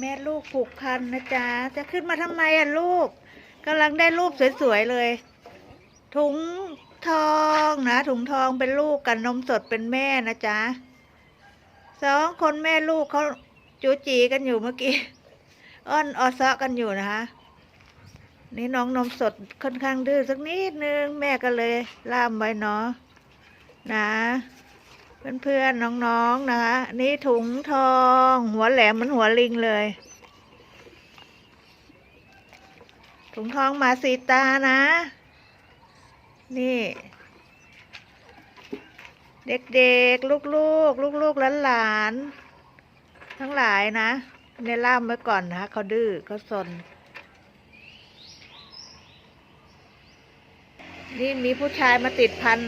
แม่ลูกผูกพันนะจ๊ะ จะขึ้นมาทำไมอะลูกกำลังได้รูปสวยๆเลย ถุงทองนะ ถุงทองเป็นลูกกันนมสดเป็นแม่นะจ๊ะสองคนแม่ลูกเขาจูจีกันอยู่เมื่อกี้อ้อนออซะกันอยู่นะคะนี่น้องนมสดค่อนข้างดื้อสักนิดนึง แม่ก็เลยล่ามไว้เนาะนะ เพื่อนๆน้องๆนะคะนี่ถุงทอง หัวแหลมเหมันหัวลิงเลย ถุงทองมาสีตานะ นี่ เด็กๆ ลูกๆ ลูกๆหลานๆทั้งหลายนะเนี่ยล่ามไว้ก่อนนะเขาดื้อเขาสนนี่มีผู้ชายมาติดพัน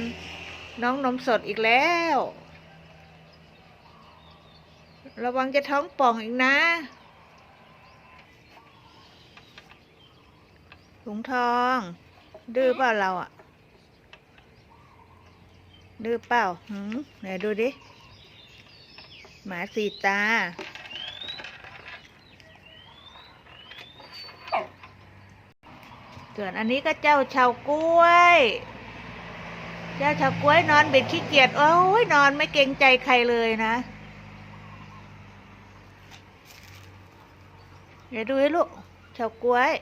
น้องนมสดอีกแล้ว ระวังจะท้องป่องอีกนะ ถุงทอง ดื้อเปล่าเราอะดื้อเปล่าหืมไหนดูดิ หมาสีตา ส่วนอันนี้ก็เจ้าชาวกล้วย เจ้าชาวกล้วยนอนบิดขี้เกียจ โอ้ยนอนไม่เกรงใจใครเลยนะ เดี๋ยวดูให้ลูกชาวกล้วย